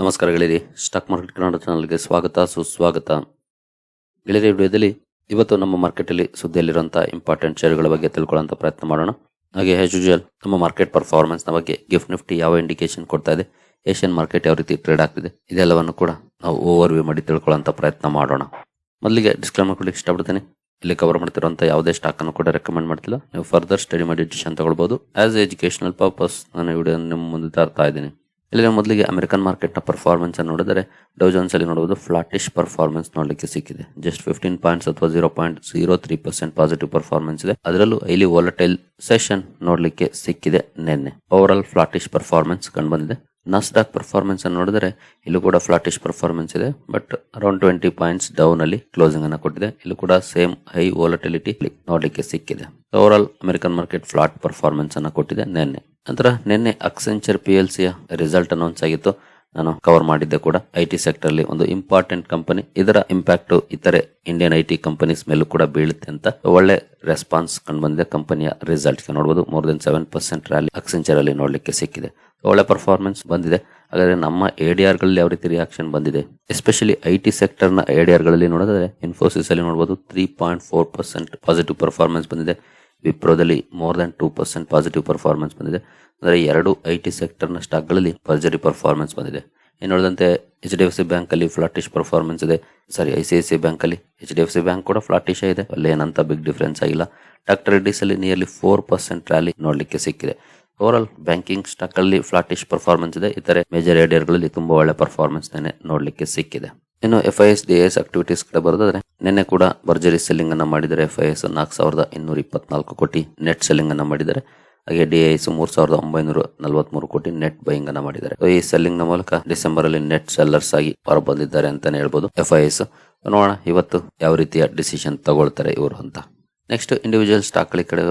ನಮಸ್ಕಾರ ಗೆಳೆಯರಿ stock market Kannada ಚಾನಲ್ಗೆ ಸ್ವಾಗತ, ಸುಸ್ವಾಗತ. ಗೆಳೆಯರಿ ವಿಡಿಯೋದಲ್ಲಿ ಇವತ್ತು ನಮ್ಮ ಮಾರ್ಕೆಟಲ್ಲಿ ಸುದ್ದಿಯಲ್ಲಿರುವಂತಹ ಇಂಪಾರ್ಟೆಂಟ್ ಶೇರ್ಗಳ ಬಗ್ಗೆ ತಿಳ್ಕೊಳ್ಳೋಂಥ ಪ್ರಯತ್ನ ಮಾಡೋಣ. ಹಾಗೆ ಆಸ್ ಯೂಶುವಲ್ ನಮ್ಮ ಮಾರ್ಕೆಟ್ ಪರ್ಫಾರ್ಮೆನ್ಸ್ನ ಬಗ್ಗೆ ಗಿಫ್ಟ್ ನಿಫ್ಟಿ ಯಾವ ಇಂಡಿಕೇಶನ್ ಕೊಡ್ತಾ ಇದೆ ಏಷ್ಯನ್ ಮಾರ್ಕೆಟ್ ಯಾವ ರೀತಿ ಟ್ರೇಡ್ ಆಗ್ತಿದೆ, ಇದೆಲ್ಲವನ್ನು ಕೂಡ ನಾವು ಓವರ್ ವ್ಯೂ ಮಾಡಿ ತಿಳ್ಕೊಳ್ಳೋಂಥ ಪ್ರಯತ್ನ ಮಾಡೋಣ. ಮೊದಲಿಗೆ ಡಿಸ್ಕ್ಲೈಮರ್ ಕೊಡ್ಲಿಕ್ಕೆ ಇಷ್ಟಪಡ್ತೇನೆ. ಇಲ್ಲಿ ಕವರ್ ಮಾಡ್ತಿರುವಂಥ ಯಾವುದೇ ಸ್ಟಾಕ್ ಅನ್ನು ಕೂಡ ರೆಕಮೆಂಡ್ ಮಾಡ್ತಿಲ್ಲ. ನೀವು ಫರ್ದರ್ ಸ್ಟಡಿ ಮಾಡಿ ಡಿಸಿಷನ್ ತಗೊಳ್ಬೋದು. ಆಸ್ ಎಜುಕೇಶನಲ್ ಪರ್ಪಸ್ ನಾನು ವಿಡಿಯೋ ನಿಮ್ಮ ಮುಂದೆ ತರ್ತಾ ಇದ್ದೀನಿ. ಇಲ್ಲಿ ನಾವು ಮೊದಲಿಗೆ ಅಮೆರಿಕನ್ ಮಾರ್ಕೆಟ್ನ ಪರ್ಫಾರ್ಮೆನ್ಸ್ ಅನ್ನು ನೋಡಿದರೆ ಡೌಜನ್ಸ್ ಅಲ್ಲಿ ನೋಡುವುದು ಫ್ಲಾಟಿಶ್ ಪರ್ಫಾರ್ಮೆನ್ಸ್ ನೋಡಲಿಕ್ಕೆ ಸಿಕ್ಕಿದೆ. ಜಸ್ಟ್ ಫಿಫ್ಟೀನ್ ಪಾಯಿಂಟ್ಸ್ ಅಥವಾ zero point zero three percent positive performance ಇದೆ. ಅದರಲ್ಲೂ ಐಲಿ ವಾಲಟೈಲ್ ಸೆಷನ್ ನೋಡಲಿಕ್ಕೆ ಸಿಕ್ಕಿದೆ ನಿನ್ನೆ. ಓವರ್ ಆಲ್ ಫ್ಲಾಟಿಶ್ ಪರ್ಫಾರ್ಮೆನ್ಸ್ ಕಂಡು ಬಂದಿದೆ. ನಾಸ್ಡಾಕ್ ಪರ್ಫಾರ್ಮೆನ್ಸ್ ಅನ್ನು ನೋಡಿದ್ರೆ ಇಲ್ಲೂ ಕೂಡ ಫ್ಲಾಟಿಶ್ ಪರ್ಫಾರ್ಮೆನ್ಸ್ ಇದೆ. But around twenty points down ಅಲ್ಲಿ ಕ್ಲೋಸಿಂಗ್ ಅನ್ನು ಕೊಟ್ಟಿದೆ. ಇಲ್ಲೂ ಕೂಡ ಸೇಮ್ ಹೈ ವೋಲಟಿಲಿಟಿ ನೋಡಲಿಕ್ಕೆ ಸಿಕ್ಕಿದೆ. Over all American market flat performance ಅನ್ನು ಕೊಟ್ಟಿದೆ. ನಿನ್ನೆ. ನಂತರ ನಿನ್ನೆ ಅಕ್ಸೆಂಚರ್ ಪಿ ಎಲ್ ಸಿಯ ರಿಸಲ್ಟ್ ಅನೌನ್ಸ್ ಆಗಿತ್ತು. ನಾನು ಕವರ್ ಮಾಡಿದ್ದೆ ಕೂಡ ಐ ಟಿ ಸೆಕ್ಟರ್ ಒಂದು ಇಂಪಾರ್ಟೆಂಟ್ ಕಂಪನಿ ಇದರ ಇಂಪ್ಯಾಕ್ಟ್ ಇತರೆ ಇಂಡಿಯನ್ ಐ ಟಿ ಕಂಪನೀಸ್ ಮೇಲೂ ಕೂಡ ಬೀಳುತ್ತೆ ಅಂತ ಒಳ್ಳೆ ರೆಸ್ಪಾನ್ಸ್ ಕಂಡು ಬಂದಿದೆ ಕಂಪನಿಯ ರಿಸಲ್ಟ್ ನೋಡಬಹುದು more than seven percent rally Accenture ಅಲ್ಲಿ ನೋಡಲಿಕ್ಕೆ ಸಿಕ್ಕಿದೆ. ಒಳ್ಳೆ ಪರ್ಫಾರ್ಮೆನ್ಸ್ ಬಂದಿದೆ. ಹಾಗಾದ್ರೆ ನಮ್ಮ ಎಡಿಆರ್ಗಳಲ್ಲಿ ಯಾವ ರೀತಿ ರಿಯಾಕ್ಷನ್ ಬಂದಿದೆ? ಎಸ್ಪೆಷಲಿ ಐ ಟಿ ಸೆಕ್ಟರ್ನ ಎಡಿಆರ್ಗಳಲ್ಲಿ ನೋಡಿದ್ರೆ ಇನ್ಫೋಸಿಸ್ ಅಲ್ಲಿ ನೋಡಬಹುದು three point four percent positive performance ಬಂದಿದೆ. ವಿಪ್ರೋದಲ್ಲಿ more than two percent positive performance ಬಂದಿದೆ. ಅಂದರೆ ಎರಡು ಐ ಟಿ ಸೆಕ್ಟರ್ನ ಸ್ಟಾಕ್ಗಳಲ್ಲಿ ಪಾಸಿಟಿವ್ ಪರ್ಫಾರ್ಮೆನ್ಸ್ ಬಂದಿದೆ. ಇನ್ನು ನೋಡಿದಂತೆ ಎಚ್ ಡಿ ಎಫ್ ಸಿ ಬ್ಯಾಂಕಲ್ಲಿ ಫ್ಲಾಟಿಶ್ ಪರ್ಫಾರ್ಮೆನ್ಸ್ ಇದೆ. Sorry I C I C ಬ್ಯಾಂಕಲ್ಲಿ H D F C bank ಕೂಡ ಫ್ಲಾಟಿಶ್ ಇದೆ ಅಲ್ಲಿ ಏನಂತ ಬಿಗ್ ಡಿಫ್ರೆನ್ಸ್ ಆಗಿಲ್ಲ. ಡಾಕ್ಟರ್ ರೆಡ್ಡಿಸಲ್ಲಿ ನಿಯರ್ಲಿ ಫೋರ್ ಪರ್ಸೆಂಟ್ ರ್ಯಾಲಿ ನೋಡಲಿಕ್ಕೆ ಸಿಕ್ಕಿದೆ. ಓವರ್ ಆಲ್ ಬ್ಯಾಂಕಿಂಗ್ ಸ್ಟಾಕ್ ಅಲ್ಲಿ ಫ್ಲಾಟಿಶ್ ಪರ್ಫಾರ್ಮೆನ್ಸ್ ಇದೆ. ಇತರೆ ಮೇಜರ್ ಏರಿಯಾಗಳಲ್ಲಿ ತುಂಬಾ ಒಳ್ಳೆ ಪರ್ಫಾರ್ಮೆನ್ಸ್ ನೋಡಲಿಕ್ಕೆ ಸಿಕ್ಕಿದೆ. ಇನ್ನು F I S D S activities ಕಡೆ ಬರೋದಾದ್ರೆ, ನಿನ್ನೆ ಕೂಡ ಭರ್ಜರಿ ಸೆಲ್ಲಿಂಗ್ ಅನ್ನ ಮಾಡಿದರೆ ಎಫ್ ಐ ಎಸ್ ನಾಲ್ಕು ಸಾವಿರದ ಇನ್ನೂರ ಇಪ್ಪತ್ನಾಲ್ಕು ಕೋಟಿ ನೆಟ್ ಸೆಲ್ಲಿಂಗ್ ಅನ್ನ ಮಾಡಿದ್ದಾರೆ. ಹಾಗೆ ಡಿ ಐಸ್ ಮೂರ್ ಸಾವಿರದ ಒಂಬೈನೂರ ನಲವತ್ಮೂರು ಕೋಟಿ ನೆಟ್ ಬೈಯಿಂಗ್ ಅನ್ನ ಮಾಡಿದ್ದಾರೆ. ಈ ಸೆಲ್ಲಿಂಗ್ನ ಮೂಲಕ ಡಿಸೆಂಬರ್ ಅಲ್ಲಿ ನೆಟ್ ಸೆಲ್ಲರ್ಸ್ ಆಗಿ ಹೊರ ಬಂದಿದ್ದಾರೆ ಅಂತಾನೆ ಹೇಳ್ಬೋದು ಎಫ್ ಐ ಎಸ್ ನೋಡೋಣ, ಇವತ್ತು ಯಾವ ರೀತಿಯ ಡಿಸಿಷನ್ ತಗೊಳ್ತಾರೆ ಇವರು ಅಂತ. ನೆಕ್ಸ್ಟ್ ಇಂಡಿವಿಜುವಲ್ ಸ್ಟಾಕ್ ಕಡೆ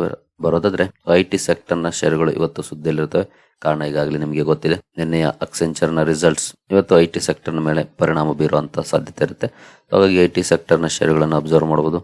ಬರೋದಾದ್ರೆ ಐ ಟಿ ಸೆಕ್ಟರ್ನ ಶೇರ್ಗಳು ಇವತ್ತು ಸುದ್ದಿಯಲ್ಲಿರುತ್ತವೆ. ಕಾರಣ ಈಗಾಗಲೇ ನಿಮಗೆ ಗೊತ್ತಿದೆ. ನಿನ್ನೆಯ ಅಕ್ಸೆಂಚರ್ನ ರಿಸಲ್ಟ್ಸ್ ಇವತ್ತು ಐ ಟಿ ಸೆಕ್ಟರ್ ಮೇಲೆ ಪರಿಣಾಮ ಬೀರುವಂತ ಸಾಧ್ಯತೆ ಇರುತ್ತೆ. ಹಾಗಾಗಿ ಐ ಟಿ ಸೆಕ್ಟರ್ನ ಶೇರ್ಗಳನ್ನು ಅಬ್ಸರ್ವ್ ಮಾಡಬಹುದು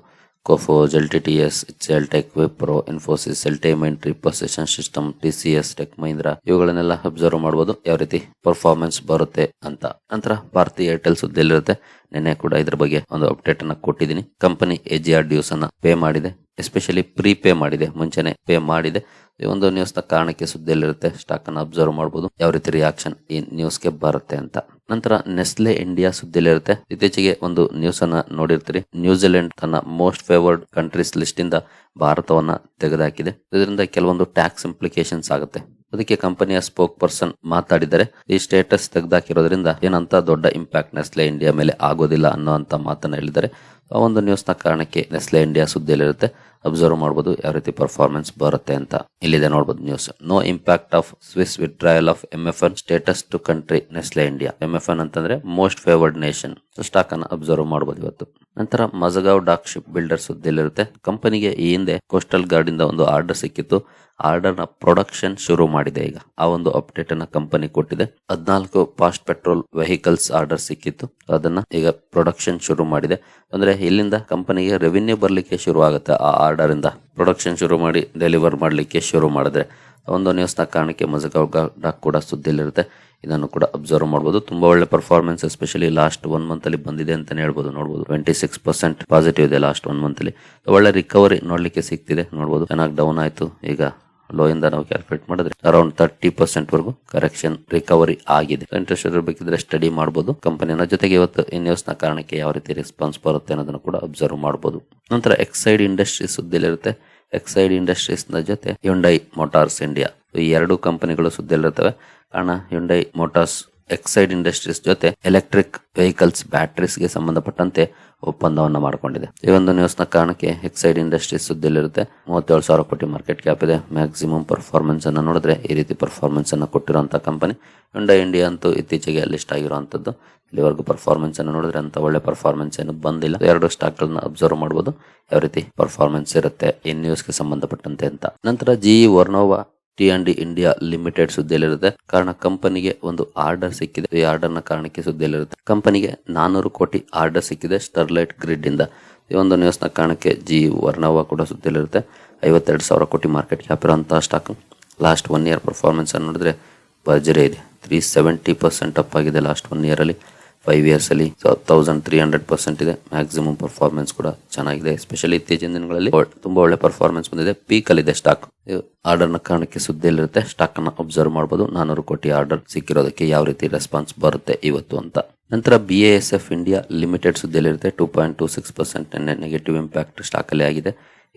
Coforge T T S L tech Wipro Infosys LTIMindtree Persistent Systems T C S tech Mahindra ಇವುಗಳನ್ನೆಲ್ಲ ಅಬ್ಸರ್ವ್ ಮಾಡಬಹುದು ಯಾವ ರೀತಿ ಪರ್ಫಾರ್ಮೆನ್ಸ್ ಬರುತ್ತೆ ಅಂತ. ನಂತರ ಭಾರತಿ ಏರ್ಟೆಲ್ ಸುದ್ದಿಯಲ್ಲಿರುತ್ತೆ. ನಿನ್ನೆ ಕೂಡ ಇದ್ರ ಬಗ್ಗೆ ಒಂದು ಅಪ್ಡೇಟ್ ಅನ್ನ ಕೊಟ್ಟಿದ್ದೀನಿ. Company A G R dues ಅನ್ನ ಪೇ ಮಾಡಿದೆ. ಎಸ್ಪೆಷಲಿ ಪ್ರೀ ಪೇ ಮಾಡಿದೆ, ಮುಂಚೆನೆ ಪೇ ಮಾಡಿದೆ. ಈ ಒಂದು ನ್ಯೂಸ್ನ ಕಾರಣಕ್ಕೆ ಸುದ್ದಿಯಲ್ಲಿರುತ್ತೆ ಸ್ಟಾಕ್ ಅನ್ನು ಅಬ್ಸರ್ವ್ ಮಾಡಬಹುದು ಯಾವ ರೀತಿ ರಿಯಾಕ್ಷನ್ ಈ ನ್ಯೂಸ್ಗೆ ಬರುತ್ತೆ ಅಂತ. ನಂತರ ನೆಸ್ಲೆ ಇಂಡಿಯಾ ಸುದ್ದಿಯಲ್ಲಿರುತ್ತೆ. ಇತ್ತೀಚೆಗೆ ಒಂದು ನ್ಯೂಸ್ ಅನ್ನ ನೋಡಿರ್ತೀರಿ. ನ್ಯೂಜಿಲೆಂಡ್ ತನ್ನ ಮೋಸ್ಟ್ ಫೇವರ್ಡ್ ಕಂಟ್ರೀಸ್ ಲಿಸ್ಟ್ ಇಂದ ಭಾರತವನ್ನ ತೆಗೆದುಹಾಕಿದೆ ಇದರಿಂದ ಕೆಲವೊಂದು ಟ್ಯಾಕ್ಸ್ ಇಂಪ್ಲಿಕೇಶನ್ಸ್ ಆಗುತ್ತೆ. ಅದಕ್ಕೆ ಕಂಪನಿಯ ಸ್ಪೋಕ್ ಪರ್ಸನ್ ಮಾತಾಡಿದರೆ ಈ ಸ್ಟೇಟಸ್ ತೆಗೆದಾಕಿರೋದ್ರಿಂದ ಏನಂತ ದೊಡ್ಡ ಇಂಪ್ಯಾಕ್ಟ್ ನೆಸ್ಲೆ ಇಂಡಿಯಾ ಮೇಲೆ ಆಗೋದಿಲ್ಲ ಅನ್ನೋ ಅಂತ ಮಾತನ್ನ ಹೇಳಿದ್ದಾರೆ. ಆ ಒಂದು ನ್ಯೂಸ್ನ ಕಾರಣಕ್ಕೆ ನೆಸ್ಲೆ ಇಂಡಿಯಾ ಸುದ್ದಿಯಲ್ಲಿರುತ್ತೆ. ಅಬ್ಸರ್ವ್ ಮಾಡಬಹುದು ಯಾವ ರೀತಿ ಪರ್ಫಾರ್ಮೆನ್ಸ್ ಬರುತ್ತೆ ಅಂತ. ಇಲ್ಲಿದೆ ನೋಡಬಹುದು news no impact of Swiss withdrawal of M F N status to country Nestle India M F N ಅಂತಂದ್ರೆ ಮೋಸ್ಟ್ ಫೇವರ್ಡ್ ನೇಷನ್ ಸ್ಟಾಕ್ ಅನ್ನ ಅಬ್ಸರ್ವ್ ಮಾಡಬಹುದು ಇವತ್ತು. ನಂತರ ಮಜಗಾವ್ ಡಾಕ್ ಶಿಪ್ ಬಿಲ್ಡರ್ ಸುದ್ದಿಯಲ್ಲಿರುತ್ತೆ. ಕಂಪನಿಗೆ ಈ ಹಿಂದೆ ಕೋಸ್ಟಲ್ ಗಾರ್ಡ್ ಇಂದ ಒಂದು ಆರ್ಡರ್ ಸಿಕ್ಕಿತ್ತು. ಆರ್ಡರ್ನ ಪ್ರೊಡಕ್ಷನ್ ಶುರು ಮಾಡಿದೆ ಈಗ. ಆ ಒಂದು ಅಪ್ಡೇಟ್ ಅನ್ನ ಕಂಪನಿ ಕೊಟ್ಟಿದೆ. ಹದಿನಾಲ್ಕು ಫಾಸ್ಟ್ ಪೆಟ್ರೋಲ್ ವೆಹಿಕಲ್ಸ್ ಆರ್ಡರ್ ಸಿಕ್ಕಿತ್ತು. ಅದನ್ನ ಈಗ ಪ್ರೊಡಕ್ಷನ್ ಶುರು ಮಾಡಿದೆ. ಅಂದ್ರೆ ಇಲ್ಲಿಂದ ಕಂಪನಿಗೆ ರೆವಿನ್ಯೂ ಬರಲಿಕ್ಕೆ ಶುರು ಆಗುತ್ತೆ ಆ ಆರ್ಡರ್ ಇಂದ. ಪ್ರೊಡಕ್ಷನ್ ಶುರು ಮಾಡಿ ಡೆಲಿವರ್ ಮಾಡಲಿಕ್ಕೆ ಶುರು ಮಾಡಿದ್ರೆ ಒಂದು ನ್ಯೂಸ್ನ ಕಾರಣಕ್ಕೆ ಮಜಗಾವ್ ಡಾಕ್ ಕೂಡ ಸುದ್ದಿಯಲ್ಲಿರುತ್ತೆ. ಇದನ್ನು ಕೂಡ ಅಬ್ಸರ್ವ್ ಮಾಡಬಹುದು ತುಂಬಾ ಒಳ್ಳೆ performance especially last one month ಅಲ್ಲಿ ಬಂದಿದೆ ಅಂತಾನೆ ಹೇಳ್ಬೋದು. ನೋಡಬಹುದು ಟ್ವೆಂಟಿ ಸಿಕ್ಸ್ ಪರ್ಸೆಂಟ್ ಪಾಸಿಟಿವ್ ಇದೆ ಲಾಸ್ಟ್ ಒನ್ ಮಂತ್ ಅಲ್ಲಿ. ಒಳ್ಳೆ ರಿಕವರಿ ನೋಡ್ಲಿಕ್ಕೆ ಸಿಗ್ತಿದೆ. ನೋಡಬಹುದು ಚೆನ್ನಾಗಿ ಡೌನ್ ಆಯ್ತು. ಈಗ ಲೋ ಇಂದ ನಾವು ಕ್ಯಾಲ್ಕುಲೇಟ್ ಮಾಡಿದ್ರೆ ಅರೌಂಡ್ ತರ್ಟಿ ಪರ್ಸೆಂಟ್ ವರೆಗೂ ಕರೆಕ್ಷನ್ ರಿಕವರಿ ಆಗಿದೆ. ಇಂಟ್ರೆಸ್ಟ್ ಇರಬೇಕಿದ್ರೆ ಸ್ಟಡಿ ಮಾಡಬಹುದು ಕಂಪನಿನ ಜೊತೆಗೆ ಇವತ್ತು ಈ ನ್ಯೂಸ್ನ ಕಾರಣಕ್ಕೆ ಯಾವ ರೀತಿ ರೆಸ್ಪಾನ್ಸ್ ಬರುತ್ತೆ ಅನ್ನೋದನ್ನು ಕೂಡ ಅಬ್ಸರ್ವ್ ಮಾಡಬಹುದು ನಂತರ ಎಕ್ಸೈಡ್ ಇಂಡಸ್ಟ್ರೀಸ್ ಸುದ್ದಿಲಿರುತ್ತೆ ಎಕ್ಸೈಡ್ ಇಂಡಸ್ಟ್ರೀಸ್ನ ಜೊತೆ ಯುಂಡೈ ಮೋಟಾರ್ಸ್ ಇಂಡಿಯಾ ಈ ಎರಡು ಕಂಪನಿಗಳು ಸುದ್ದಿಲಿರ್ತವೆ ಕಾರಣ ಯುಂಡೈ ಮೋಟಾರ್ಸ್ ಎಕ್ಸೈಡ್ ಇಂಡಸ್ಟ್ರೀಸ್ ಜೊತೆ ಎಲೆಕ್ಟ್ರಿಕ್ ವೆಹಿಕಲ್ಸ್ ಬ್ಯಾಟ್ರೀಸ್ಗೆ ಸಂಬಂಧಪಟ್ಟಂತೆ ಒಪ್ಪಂದವನ್ನು ಮಾಡಿಕೊಂಡಿದೆ. ಈ ಒಂದು ನ್ಯೂಸ್ನ ಕಾರಣಕ್ಕೆ ಎಕ್ಸೈಡ್ ಇಂಡಸ್ಟ್ರೀಸ್ ಸುದ್ದಿಯಲ್ಲಿರುತ್ತೆ. ಮೂವತ್ತೇಳು ಸಾವಿರ ಕೋಟಿ ಮಾರ್ಕೆಟ್ ಕ್ಯಾಪ್ ಇದೆ. ಮ್ಯಾಕ್ಸಿಮಮ್ ಪರ್ಫಾರ್ಮೆನ್ಸ್ ಅನ್ನು ನೋಡಿದ್ರೆ ಈ ರೀತಿ ಪರ್ಫಾರ್ಮೆನ್ಸ್ ಅನ್ನು ಕೊಟ್ಟಿರುವಂತಹ ಕಂಪನಿ ಹುಂಡಾ ಇಂಡಿಯಾ ಅಂತೂ ಇತ್ತೀಚೆಗೆ ಲಿಸ್ಟ್ ಆಗಿರುವಂತದ್ದು. ಇಲ್ಲಿವರೆಗೂ ಪರ್ಫಾರ್ಮೆನ್ಸ್ ಅನ್ನು ನೋಡಿದ್ರೆ ಅಂತ ಒಳ್ಳೆ ಪರ್ಫಾರ್ಮೆನ್ಸ್ ಏನು ಬಂದಿಲ್ಲ. ಎರಡು ಸ್ಟಾಕ್ ಗಳನ್ನ ಅಬ್ಸರ್ವ್ ಮಾಡಬಹುದು ಯಾವ ರೀತಿ ಪರ್ಫಾರ್ಮೆನ್ಸ್ ಇರುತ್ತೆ, ಈ ನ್ಯೂಸ್ಗೆ ಸಂಬಂಧಪಟ್ಟಂತೆ ಅಂತ. ನಂತರ GE Vernova T and D India limited ಸುದ್ದಿಯಲ್ಲಿರುತ್ತೆ. ಕಾರಣ, ಕಂಪನಿಗೆ ಒಂದು ಆರ್ಡರ್ ಸಿಕ್ಕಿದೆ. ಈ ಆರ್ಡರ್ನ ಕಾರಣಕ್ಕೆ ಸುದ್ದಿಯಲ್ಲಿರುತ್ತೆ. ಕಂಪನಿಗೆ ನಾನೂರು ಕೋಟಿ ಆರ್ಡರ್ ಸಿಕ್ಕಿದೆ ಸ್ಟರ್ಲೈಟ್ ಗ್ರಿಡ್ ಇಂದ. ಈ ಒಂದು ನ್ಯೂಸ್ನ ಕಾರಣಕ್ಕೆ ಜಿ ವರ್ಣವ ಕೂಡ ಸುದ್ದಿಯಲ್ಲಿರುತ್ತೆ. ಐವತ್ತೆರಡು ಸಾವಿರ ಕೋಟಿ ಮಾರ್ಕೆಟ್ ಕ್ಯಾಪ್ ಇರುವಂತಹ stock last one year performance ಅನ್ನು ನೋಡಿದ್ರೆ ಭರ್ಜರಿ ಇದೆ. ತ್ರೀ ಸೆವೆಂಟಿ ಪರ್ಸೆಂಟ್ ಅಪ್ ಆಗಿದೆ ಲಾಸ್ಟ್ ಒನ್ ಇಯರ್ ಅಲ್ಲಿ. ಫೈವ್ ಇಯರ್ಸ್ ಅಲ್ಲಿ ತೌಸಂಡ್ ತ್ರೀ ಹಂಡ್ರೆಡ್ ಪರ್ಸೆಂಟ್ ಇದೆ. ಮ್ಯಾಕ್ಸಿಮಮ್ ಪರ್ಫಾರ್ಮೆನ್ಸ್ ಕೂಡ ಚೆನ್ನಾಗಿದೆ. ಎಸ್ಪೆಷಲಿ ಇತ್ತೀಚಿನ ದಿನಗಳಲ್ಲಿ ತುಂಬಾ ಒಳ್ಳೆ ಪರ್ಫಾರ್ಮೆನ್ಸ್ ಬಂದಿದೆ. ಪೀಕ್ ಅಲ್ಲಿ ಇದೆ ಸ್ಟಾಕ್ ಆರ್ಡರ್ನ ಕಾರಣಕ್ಕೆ ಸುದ್ದಿಯಲ್ಲಿರುತ್ತೆ. ಸ್ಟಾಕ್ ಅನ್ನ ಅಬ್ಸರ್ವ್ ಮಾಡಬಹುದು ನಾನೂರು ಕೋಟಿ ಆರ್ಡರ್ ಸಿಕ್ಕಿರೋದಕ್ಕೆ ಯಾವ ರೀತಿ ರೆಸ್ಪಾನ್ಸ್ ಬರುತ್ತೆ ಇವತ್ತು ಅಂತ. ನಂತರ B S F India limited ಸುದ್ದಿಯಲ್ಲಿರುತ್ತೆ. Two point two six percent negative impact stock ಅಲ್ಲಿ ಆಗಿದೆ.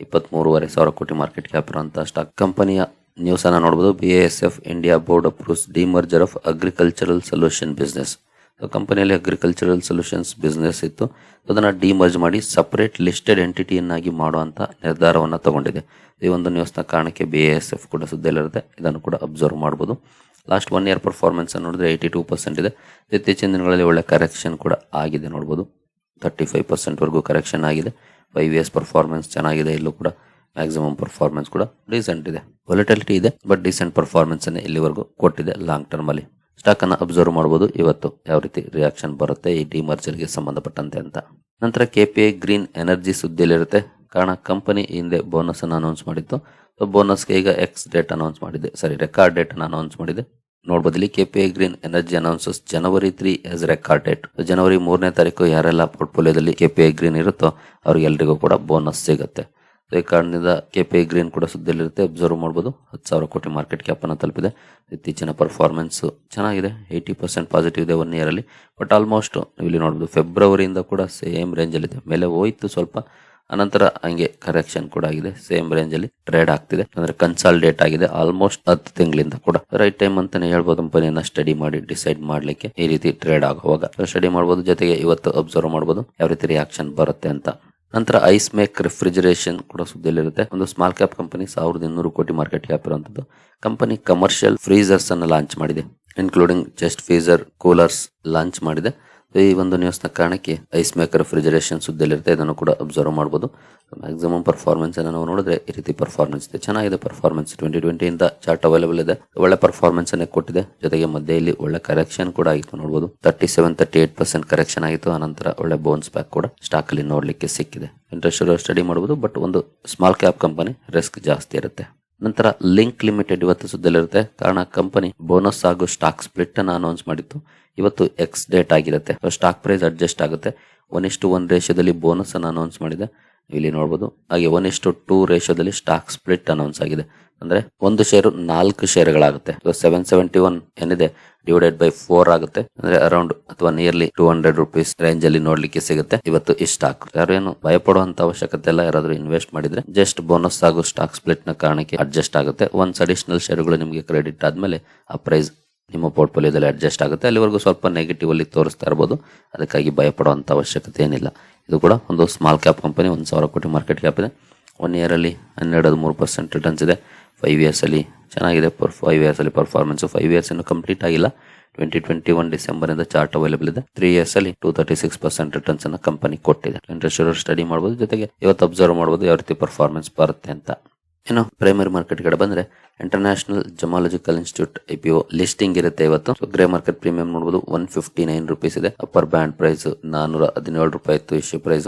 ಇಪ್ಪತ್ಮೂರುವರೆ ಸಾವಿರ ಕೋಟಿ ಮಾರ್ಕೆಟ್ ಕ್ಯಾಪ್ ಇರುವಂತಹ ಸ್ಟಾಕ್ ಕಂಪನಿಯ ನ್ಯೂಸ್ ಅನ್ನ ನೋಡಬಹುದು B S F India board approves demerger of agricultural solution business ಕಂಪನಿಯಲ್ಲಿ ಅಗ್ರಿಕಲ್ಚರಲ್ ಸೊಲ್ಯೂಷನ್ಸ್ ಬಿಸ್ನೆಸ್ ಇತ್ತು. ಅದನ್ನು ಡಿಮರ್ಜ್ ಮಾಡಿ ಸಪ್ರೇಟ್ ಲಿಸ್ಟೆಡ್ ಎಂಟಿಟಿಯನ್ನಾಗಿ ಮಾಡುವಂಥ ನಿರ್ಧಾರವನ್ನು ತಗೊಂಡಿದೆ. ಈ ಒಂದು ನ್ಯೂಸ್ನ ಕಾರಣಕ್ಕೆ ಬಿ ಎ ಎಸ್ ಎಫ್ ಕೂಡ ಸುದ್ದಿಯಲ್ಲಿರುತ್ತೆ. ಇದನ್ನು ಕೂಡ ಅಬ್ಸರ್ವ್ ಮಾಡ್ಬೋದು. ಲಾಸ್ಟ್ ಒನ್ ಇಯರ್ ಪರ್ಫಾರ್ಮೆನ್ಸ್ ನೋಡಿದ್ರೆ ಏಯ್ಟಿ ಟೂ ಪರ್ಸೆಂಟ್ ಇದೆ ಇತ್ತೀಚಿನ ದಿನಗಳಲ್ಲಿ ಒಳ್ಳೆ ಕರೆಕ್ಷನ್ ಕೂಡ ಆಗಿದೆ ನೋಡ್ಬೋದು. ತರ್ಟಿ ಫೈವ್ ಪರ್ಸೆಂಟ್ವರೆಗೂ ಕರೆಕ್ಷನ್ ಆಗಿದೆ. ಫೈವ್ ಇಯರ್ಸ್ ಪರ್ಫಾರ್ಮೆನ್ಸ್ ಚೆನ್ನಾಗಿದೆ. ಇಲ್ಲೂ ಕೂಡ ಮ್ಯಾಕ್ಸಿಮಮ್ ಪರ್ಫಾರ್ಮೆನ್ಸ್ ಕೂಡ ಡೀಸೆಂಟ್ ಇದೆ. ವೊಲಿಟಿಲಿಟಿ ಇದೆ ಬಟ್ ಡೀಸೆಂಟ್ ಪರ್ಫಾರ್ಮೆನ್ಸ್ ಅನ್ನು ಇಲ್ಲಿವರೆಗೂ ಕೊಟ್ಟಿದೆ ಲಾಂಗ್ ಟರ್ಮ್ ಅಲ್ಲಿ ಸ್ಟಾಕ್ ಅನ್ನ ಅಬ್ಸರ್ವ್ ಮಾಡಬಹುದು ಇವತ್ತು ಯಾವ ರೀತಿ ರಿಯಾಕ್ಷನ್ ಬರುತ್ತೆ, ಈ ಡಿಮರ್ಜರ್ಗೆ ಸಂಬಂಧಪಟ್ಟಂತೆ ಅಂತ. ನಂತರ K P I green energy ಸುದ್ದಿಯಲ್ಲಿರುತ್ತೆ. ಕಾರಣ ಕಂಪನಿ ಹಿಂದೆ ಬೋನಸ್ ಅನ್ನು ಅನೌನ್ಸ್ ಮಾಡಿತ್ತು. ಸೊ ಬೋನಸ್ಗೆ ಈಗ ಎಕ್ಸ್ ಡೇಟ್ ಅನೌನ್ಸ್ ಮಾಡಿದೆ. ಸಾರಿ ರೆಕಾರ್ಡ್ ಡೇಟ್ ಅನ್ನು ಅನೌನ್ಸ್ ಮಾಡಿದೆ. ನೋಡ್ಬೋದು ಇಲ್ಲಿ I green energy announces January three as record date ಜನವರಿ ಮೂರನೇ ತಾರೀಕು ಯಾರೆಲ್ಲ ಪೋರ್ಟ್ಫೋಲಿಯೋದಲ್ಲಿ ಕೆ ಪಿ ಐ ಗ್ರೀನ್ ಇರುತ್ತೋ, ಅವ್ರಿಗೆಲ್ರಿಗೂ ಕೂಡ ಬೋನಸ್ ಸಿಗುತ್ತೆ. ಈ ಕಾರಣದಿಂದ ಕೆಪಿ ಗ್ರೀನ್ ಕೂಡ ಸುದ್ದಿಯಲ್ಲಿರುತ್ತೆ. ಅಬ್ಸರ್ವ್ ಮಾಡ್ಬೋದು. ಹತ್ತು ಸಾವಿರ ಕೋಟಿ ಮಾರ್ಕೆಟ್ ಕ್ಯಾಪ್ ಅನ್ನು ತಲುಪಿದೆ. ಇತ್ತೀಚಿನ ಪರ್ಫಾರ್ಮೆನ್ಸ್ ಚೆನ್ನಾಗಿದೆ. ಏಯ್ಟಿ ಪರ್ಸೆಂಟ್ ಪಾಸಿಟಿವ್ ಇದೆ ಒನ್ ಇಯರ್ ಅಲ್ಲಿ. ಬಟ್ ಆಲ್ಮೋಸ್ಟ್ ಇಲ್ಲಿ ನೋಡಬಹುದು ಫೆಬ್ರವರಿಯಿಂದ ಕೂಡ ಸೇಮ್ ರೇಂಜ್ ಅಲ್ಲಿ ಇದೆ ಮೇಲೆ ಹೋಯ್ತು ಸ್ವಲ್ಪ. ಅನಂತರ ಹಂಗೆ ಕರೆಕ್ಷನ್ ಕೂಡ ಆಗಿದೆ. ಸೇಮ್ ರೇಂಜ್ ಅಲ್ಲಿ ಟ್ರೇಡ್ ಆಗ್ತಿದೆ. ಅಂದ್ರೆ ಕನ್ಸಾಲ್ಡೇಟ್ ಆಗಿದೆ. ಆಲ್ಮೋಸ್ಟ್ ಹತ್ತು ತಿಂಗಳಿಂದ ಕೂಡ. ರೈಟ್ ಟೈಮ್ ಅಂತಾನೆ ಹೇಳ್ಬೋದು. ಕಂಪನಿಯನ್ನ ಸ್ಟಡಿ ಮಾಡಿ ಡಿಸೈಡ್ ಮಾಡ್ಲಿಕ್ಕೆ ಈ ರೀತಿ ಟ್ರೇಡ್ ಆಗುವಾಗ. ಸ್ಟಡಿ ಮಾಡ್ಬೋದು. ಜೊತೆಗೆ ಇವತ್ತು ಅಬ್ಸರ್ವ್ ಮಾಡ್ಬೋದು. ಯಾವ ರೀತಿ ರಿಯಾಕ್ಷನ್ ಬರುತ್ತೆ ಅಂತ. ನಂತರ ಐಸ್ ಮೇಕ್ ರೆಫ್ರಿಜರೇಷನ್ ಕೂಡ ಸುದ್ದಿಯಲ್ಲಿರುತ್ತೆ. ಒಂದು ಸ್ಮಾಲ್ ಕ್ಯಾಪ್ ಕಂಪನಿ ಸಾವಿರದ ಇನ್ನೂರು ಕೋಟಿ ಮಾರ್ಕೆಟ್ ಕ್ಯಾಪ್ ಇರುವಂತದ್ದು. ಕಂಪನಿ ಕಮರ್ಷಿಯಲ್ ಫ್ರೀಸರ್ಸ್ ಅನ್ನು ಲಾಂಚ್ ಮಾಡಿದೆ. Including chest freezer coolers launch ಮಾಡಿದೆ. ಈ ಒಂದು ನ್ಯೂಸ್ನ ಕಾರಣಕ್ಕೆ ಐಸ್ ಮೇಕರ್ ರೆಫ್ರಿಜರೇಷನ್ ಸುದ್ದಿಯಲ್ಲಿರುತ್ತೆ, ಇದನ್ನು ಕೂಡ ಅಬ್ಸರ್ವ್ ಮಾಡಬಹುದು ಮ್ಯಾಕ್ಸಿಮಮ್ ಪರ್ಫಾರ್ಮೆನ್ಸ್ ಅನ್ನು ನಾವು ನೋಡಿದ್ರೆ ಈ ರೀತಿ ಪರ್ಫಾರ್ಮೆನ್ಸ್ ಇದೆ. ಚೆನ್ನಾಗಿದೆ ಪರ್ಫಾರ್ಮೆನ್ಸ್ ಟ್ವೆಂಟಿ ಟ್ವೆಂಟಿಯಿಂದ ಚಾರ್ಟ್ ಅವೈಲೇಬಲ್ ಇದೆ. ಒಳ್ಳೆ ಪರ್ಫಾರ್ಮೆನ್ಸ್ ಅನ್ನೇ ಕೊಟ್ಟಿದೆ. ಜೊತೆಗೆ ಮಧ್ಯೆಯಲ್ಲಿ ಒಳ್ಳೆ ಕರೆಕ್ಷನ್ ಕೂಡ ಆಗಿತ್ತು ನೋಡಬಹುದು thirty seven thirty eight percent correction ಆಗಿತ್ತು. ಆನಂತರ ಒಳ್ಳೆ ಬೋನ್ಸ್ ಬ್ಯಾಕ್ ಕೂಡ ಸ್ಟಾಕ್ ಅಲ್ಲಿ ನೋಡ್ಲಿಕ್ಕೆ ಸಿಕ್ಕಿದೆ. ಇಂಟ್ರೆಸ್ಟ್ ಸ್ಟಡಿ ಮಾಡಬಹುದು ಬಟ್ ಒಂದು ಸ್ಮಾಲ್ ಕ್ಯಾಪ್ ಕಂಪನಿ ರಿಸ್ಕ್ ಜಾಸ್ತಿ ಇರುತ್ತೆ. ನಂತರ ಲಿಂಕ್ ಲಿಮಿಟೆಡ್ ಇವತ್ತು ಸುದ್ದಿಯಲ್ಲಿರುತ್ತೆ. ಕಾರಣ ಕಂಪನಿ ಬೋನಸ್ ಹಾಗೂ ಸ್ಟಾಕ್ ಸ್ಪ್ಲಿಟ್ ಅನ್ನು ಅನೌನ್ಸ್ ಮಾಡಿತ್ತು. ಇವತ್ತು ಎಕ್ಸ್ ಡೇಟ್ ಆಗಿರುತ್ತೆ. ಸ್ಟಾಕ್ ಪ್ರೈಸ್ ಅಡ್ಜಸ್ಟ್ ಆಗುತ್ತೆ. ಒನ್ ಇಷ್ಟು ಒನ್ ರೇಷಿಯೋದಲ್ಲಿ ಬೋನಸ್ ಅನ್ನು ಅನೌನ್ಸ್ ಮಾಡಿದೆ. ಇಲ್ಲಿ ನೋಡಬಹುದು ಹಾಗೆ ಒನ್ ಇಷ್ಟು ಟೂ ರೇಷಿಯೋದಲ್ಲಿ ಸ್ಟಾಕ್ ಸ್ಪ್ಲಿಟ್ ಅನೌನ್ಸ್ ಆಗಿದೆ. ಅಂದ್ರೆ ಒಂದು ಶೇರು ನಾಲ್ಕು ಶೇರ್ಗಳಾಗುತ್ತೆ ಸೆವೆನ್ ಸೆವೆಂಟಿ ಒನ್ ಏನಿದೆ? ಡಿವೈಡೆಡ್ ಬೈ ಫೋರ್ ಆಗುತ್ತೆ. ಅಂದ್ರೆ ಅರೌಂಡ್ ಅಥವಾ nearly two hundred rupees range ಅಲ್ಲಿ ನೋಡ್ಲಿಕ್ಕೆ ಸಿಗುತ್ತೆ. ಇವತ್ತು ಈ ಸ್ಟಾಕ್ ಯಾರು ಏನು ಭಯ ಪಡುವಂತ ಅವಶ್ಯಕತೆ ಎಲ್ಲ ಯಾರಾದ್ರೂ ಇನ್ವೆಸ್ಟ್ ಮಾಡಿದ್ರೆ ಜಸ್ಟ್ ಬೋನಸ್ ಹಾಗೂ ಸ್ಟಾಕ್ ಸ್ಪ್ಲಿಟ್ನ ಕಾರಣಕ್ಕೆ ಅಡ್ಜಸ್ಟ್ ಆಗುತ್ತೆ. ಒನ್ಸ್ ಅಡಿಷನಲ್ ಶೇರುಗಳು ನಿಮಗೆ ಕ್ರೆಡಿಟ್ ಆದ್ಮೇಲೆ ಆ ಪ್ರೈಸ್ ನಿಮ್ಮ ಪೋರ್ಟ್ಫೋಲಿಯೋದಲ್ಲಿ ಅಡ್ಜಸ್ಟ್ ಆಗುತ್ತೆ. ಅಲ್ಲಿವರೆಗೂ ಸ್ವಲ್ಪ ನೆಗೆಟಿವ್ ಅಲ್ಲಿ ತೋರಿಸ್ತಾ ಇರ್ಬೋದು. ಅದಕ್ಕಾಗಿ ಭಯಪಡುವಂಥ ಅವಶ್ಯಕತೆ ಏನಿಲ್ಲ. ಇದು ಕೂಡ ಒಂದು ಸ್ಮಾಲ್ ಕ್ಯಾಪ್ ಕಂಪನಿ ಒಂದು ಸಾವಿರ ಕೋಟಿ ಮಾರ್ಕೆಟ್ ಕ್ಯಾಪ್ ಇದೆ. ಒನ್ ಇಯರಲ್ಲಿ ಹನ್ನೆರಡು ಹದಿಮೂರು ಪರ್ಸೆಂಟ್ ರಿಟರ್ನ್ಸ್ ಇದೆ. ಫೈವ್ ಇಯರ್ಸ್ ಅಲ್ಲಿ ಚೆನ್ನಾಗಿದೆ. ಪರ್ ಫೈವ್ ಇಯರ್ಸ್ ಅಲ್ಲಿ ಪರ್ಫಾರ್ಮೆನ್ಸ್ ಫೈವ್ ಇಯರ್ಸ್ ಇನ್ನು ಕಂಪ್ಲೀಟ್ ಆಗಿಲ್ಲ. ಟ್ವೆಂಟಿ ಟ್ವೆಂಟಿ ಒನ್ ಡಿಸೆಂಬರಿಂದ ಚಾರ್ಟ್ ಅವೈಲೇಬಲ್ ಇದೆ. ತ್ರೀ ಇಯರ್ಸ್ ಅಲ್ಲಿ two thirty six percent returns ಅನ್ನು ಕಂಪನಿ ಕೊಟ್ಟಿದೆ. ಇಂಟ್ರೆಸ್ಟ್ ಸ್ಟಡಿ ಮಾಡಬಹುದು ಜೊತೆಗೆ ಇವತ್ತು ಅಬ್ಸರ್ವ್ ಮಾಡಬಹುದು ಯಾವ ರೀತಿ ಪರ್ಫಾರ್ಮೆನ್ಸ್ ಬರುತ್ತೆ ಅಂತ. ಇನ್ನು ಪ್ರೈಮರಿ ಮಾರ್ಕೆಟ್ ಕಡೆ ಬಂದ್ರೆ international gemological institute IPO listing ಇರುತ್ತೆ ಇವತ್ತು. ಸೊ ಗ್ರೇ ಮಾರ್ಕೆಟ್ ಪ್ರೀಮಿಯಂ ನೋಡಬಹುದು ಒನ್ ಫಿಫ್ಟಿ ನೈನ್ ರುಪೀಸ್ ಇದೆ. ಅಪ್ಪರ್ ಬ್ಯಾಂಡ್ ಪ್ರೈಸ್ ನಾನೂರ ಹದಿನೇಳು ರೂಪಾಯಿ ಇತ್ತು ಇಶ್ಯೂ ಪ್ರೈಸ್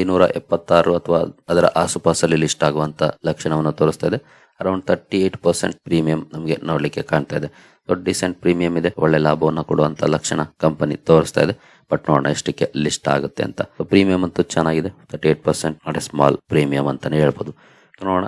ಐನೂರ ಎಪ್ಪತ್ತಾರು ಅಥವಾ ಅದರ ಆಸುಪಾಸಲ್ಲಿ ಲಿಸ್ಟ್ ಆಗುವಂತ ಲಕ್ಷಣವನ್ನು ತೋರಿಸ್ತಾ ಇದೆ. Around thirty eight percent premium ನಮಗೆ ನೋಡ್ಲಿಕ್ಕೆ ಕಾಣ್ತಾ ಇದೆ. ದೊಡ್ಡ ಡಿಸೆಂಟ್ ಪ್ರೀಮಿಯಂ ಇದೆ. ಒಳ್ಳೆ ಲಾಭವನ್ನು ಕೊಡುವಂತ ಲಕ್ಷಣ ಕಂಪನಿ ತೋರಿಸ್ತಾ ಇದೆ. ಬಟ್ ನೋಡೋಣ ಎಷ್ಟಕ್ಕೆ ಲಿಸ್ಟ್ ಆಗುತ್ತೆ ಅಂತ. ಪ್ರೀಮಿಯಂ ಅಂತೂ ಚೆನ್ನಾಗಿದೆ. Thirty eight percent small premium ಅಂತಾನೆ ಹೇಳ್ಬೋದು. ನೋಡೋಣ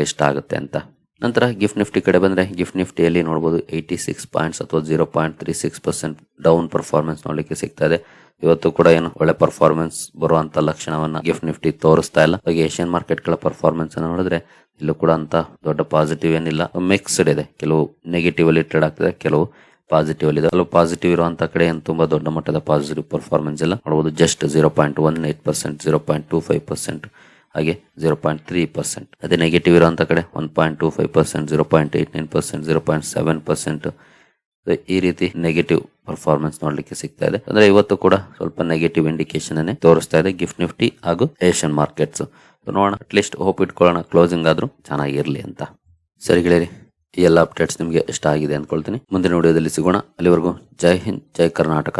ಲಿಸ್ಟ್ ಆಗುತ್ತೆ ಅಂತ. ನಂತರ ಗಿಫ್ಟ್ ನಿಫ್ಟಿ ಕಡೆ ಬಂದ್ರೆ ಗಿಫ್ಟ್ ನಿಫ್ಟಿಯಲ್ಲಿ ನೋಡಬಹುದು ಏಯ್ಟಿ ಸಿಕ್ಸ್ ಪಾಯಿಂಟ್ಸ್ ಅಥವಾ zero point three six percent down performance ನೋಡಲಿಕ್ಕೆ ಸಿಗ್ತಾ ಇದೆ. ಇವತ್ತು ಕೂಡ ಏನು ಒಳ್ಳೆ ಪರ್ಫಾರ್ಮೆನ್ಸ್ ಬರುವಂತ ಲಕ್ಷಣವನ್ನ ಗಿಫ್ಟ್ ನಿಫ್ಟಿ ತೋರಿಸ್ತಾ ಇಲ್ಲ. ಹಾಗೆ ಏಷ್ಯನ್ ಮಾರ್ಕೆಟ್ಗಳ ಪರ್ಫಾರ್ಮೆನ್ಸ್ ಅನ್ನು ನೋಡಿದ್ರೆ ಇಲ್ಲೂ ಕೂಡ ಅಂತ ದೊಡ್ಡ ಪಾಸಿಟಿವ್ ಏನಿಲ್ಲ. ಮಿಕ್ಸ್ಡ್ ಇದೆ. ಕೆಲವು ನೆಗೆಟಿವ್ ಅಲ್ಲಿ ಟ್ರೇಡ್ ಆಗ್ತದೆ, ಕೆಲವು ಪಾಸಿಟಿವ್ ಅಲ್ಲಿ ಇದೆ. ಕೆಲವು ಪಾಸಿಟಿವ್ ಇರುವಂತ ಕಡೆ ಏನು ತುಂಬಾ ದೊಡ್ಡ ಮಟ್ಟದ ಪಾಸಿಟಿವ್ ಪರ್ಫಾರ್ಮೆನ್ಸ್ ಇಲ್ಲ. ನೋಡಬಹುದು just zero point one eight percent zero point two five percent ಹಾಗೆ ಜೀರೋ ಪಾಯಿಂಟ್ ತ್ರೀ ಪರ್ಸೆಂಟ್ ಅದೇ ನೆಗೆಟಿವ್ ಇರುವಂತ ಕಡೆ one point two five percent zero point eight nine percent zero point seven percent ಈ ರೀತಿ negative performance ನೋಡ್ಲಿಕ್ಕೆ ಸಿಗ್ತಾ ಇದೆ. ಅಂದ್ರೆ ಇವತ್ತು ಕೂಡ ಸ್ವಲ್ಪ ನೆಗೆಟಿವ್ ಇಂಡಿಕೇಶನ್ ಅನ್ನೇ ತೋರಿಸ್ತಾ ಇದೆ ಗಿಫ್ಟ್ ನಿಫ್ಟಿ ಹಾಗೂ ಏಷ್ಯನ್ ಮಾರ್ಕೆಟ್ಸ್ ನೋಡೋಣ. ಅಟ್ಲೀಸ್ಟ್ ಹೋಪ್ ಇಟ್ಕೊಳ್ಳೋಣ ಕ್ಲೋಸಿಂಗ್ ಆದ್ರೂ ಚೆನ್ನಾಗಿರ್ಲಿ ಅಂತ. ಸರಿ ಗೆಳೆಯರಿ, ಈ ಎಲ್ಲ ಅಪ್ಡೇಟ್ಸ್ ನಿಮಗೆ ಇಷ್ಟ ಆಗಿದೆ ಅಂದ್ಕೊಳ್ತೀನಿ ಮುಂದಿನ ವಿಡಿಯೋದಲ್ಲಿ ಸಿಗೋಣ. ಅಲ್ಲಿವರೆಗೂ ಜೈ ಹಿಂದ್, ಜೈ ಕರ್ನಾಟಕ.